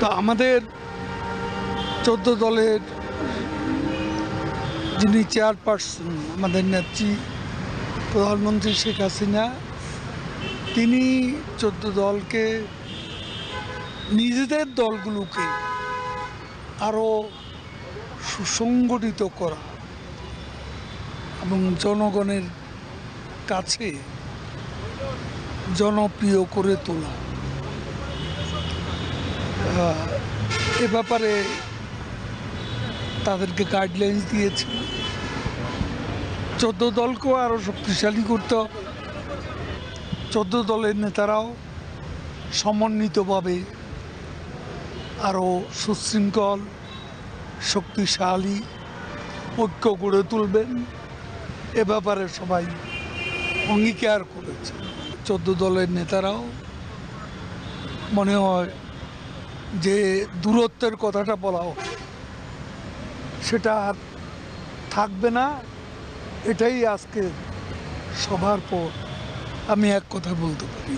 তো আমাদের চোদ্দ দলের যিনি চেয়ারপারসন, আমাদের নেত্রী প্রধানমন্ত্রী শেখ হাসিনা, তিনি চোদ্দ দলকে, নিজেদের দলগুলোকে আরও সুসংগঠিত করা এবং জনগণের কাছে জনপ্রিয় করে তোলা। এ ব্যাপারে তাদেরকে গাইডলাইন দিয়েছে। চোদ্দ দলকেও আরও শক্তিশালী করতে হবে। চোদ্দ দলের নেতারাও সমন্বিতভাবে আরও সুশৃঙ্খল, শক্তিশালী ঐক্য গড়ে তুলবেন। এ ব্যাপারে সবাই অঙ্গীকার করেছে। চোদ্দ দলের নেতারাও মনে হয় যে দূরত্বের কথাটা বলা হোক, সেটা আর থাকবে না। এটাই আজকে সবার পর আমি এক কথা বলতে পারি।